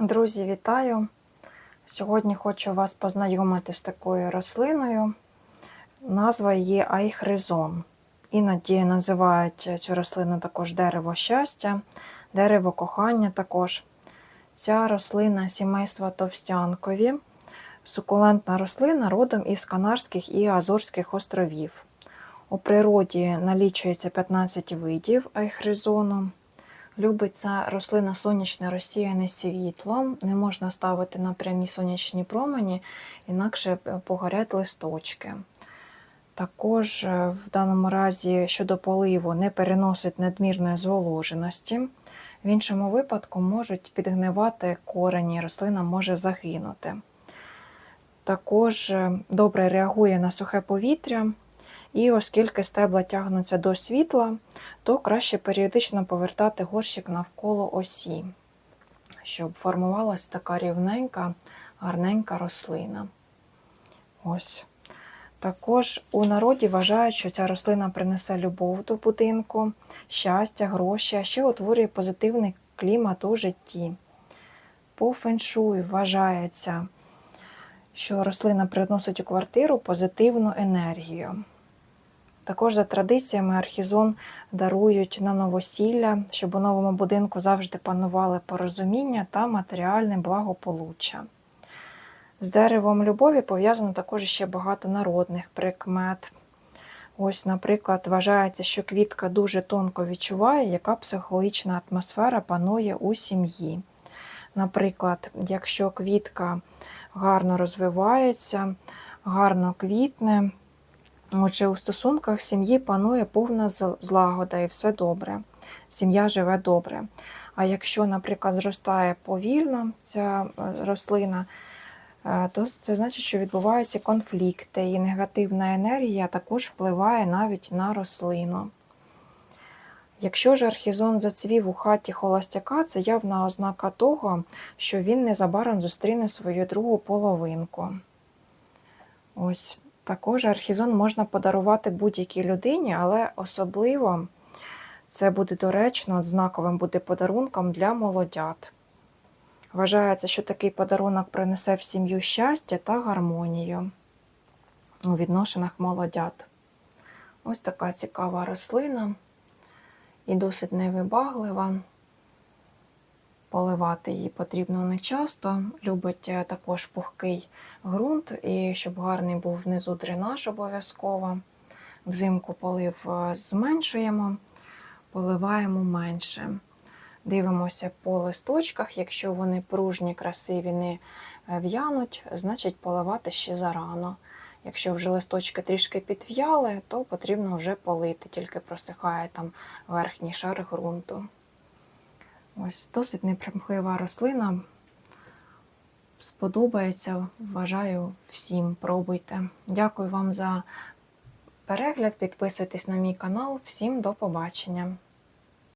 Друзі, вітаю! Сьогодні хочу вас познайомити з такою рослиною. Назва її айхризон. Іноді називають цю рослину також дерево щастя, дерево кохання також. Ця рослина сімейства товстянкові, сукулентна рослина родом із Канарських і Азорських островів. У природі налічується 15 видів айхризону. Любиться рослина сонячне розсіяне світлом, не можна ставити на прямі сонячні промені, інакше погорять листочки. Також е, в даному разі щодо поливу не переносить надмірної зволоженості. В іншому випадку можуть підгнивати корені, рослина може загинути. Також е, добре реагує на сухе повітря. І оскільки стебла тягнуться до світла, то краще періодично повертати горщик навколо осі, щоб формувалася така рівненька, гарненька рослина. Ось. Також у народі вважають, що ця рослина принесе любов до будинку, щастя, гроші, а ще утворює позитивний клімат у житті. По феншую вважається, що рослина приносить у квартиру позитивну енергію. Також за традиціями архізон дарують на новосілля, щоб у новому будинку завжди панували порозуміння та матеріальне благополуччя. З деревом любові пов'язано також ще багато народних прикмет. Ось, наприклад, вважається, що квітка дуже тонко відчуває, яка психологічна атмосфера панує у сім'ї. Наприклад, якщо квітка гарно розвивається, гарно квітне, Отже, у стосунках сім'ї панує повна злагода і все добре. Сім'я живе добре. А якщо, наприклад, зростає повільно ця е, рослина, е, то це значить, що відбуваються конфлікти, і негативна енергія також впливає навіть на рослину. Якщо ж архізон зацвів у хаті холостяка, це явна ознака того, що він незабаром зустріне свою другу половинку. Ось. Також архізон можна подарувати будь-якій людині, але особливо це буде доречно, знаковим буде подарунком для молодят. Вважається, що такий подарунок принесе в сім'ю щастя та гармонію у відношеннях молодят. Ось така цікава рослина і досить невибаглива. Поливати її потрібно не часто. Любить е, також пухкий ґрунт, і щоб гарний був внизу дренаж обов'язково. Взимку полив е, зменшуємо, поливаємо менше. Дивимося по листочках, якщо вони пружні, красиві, не е, в'януть, значить поливати ще зарано. Якщо вже листочки трішки підв'яли, то потрібно вже полити, тільки просихає там верхній шар ґрунту. Ось досить непримхлива рослина. Сподобається, вважаю всім. Пробуйте. Дякую вам за перегляд. Підписуйтесь на мій канал. Всім до побачення!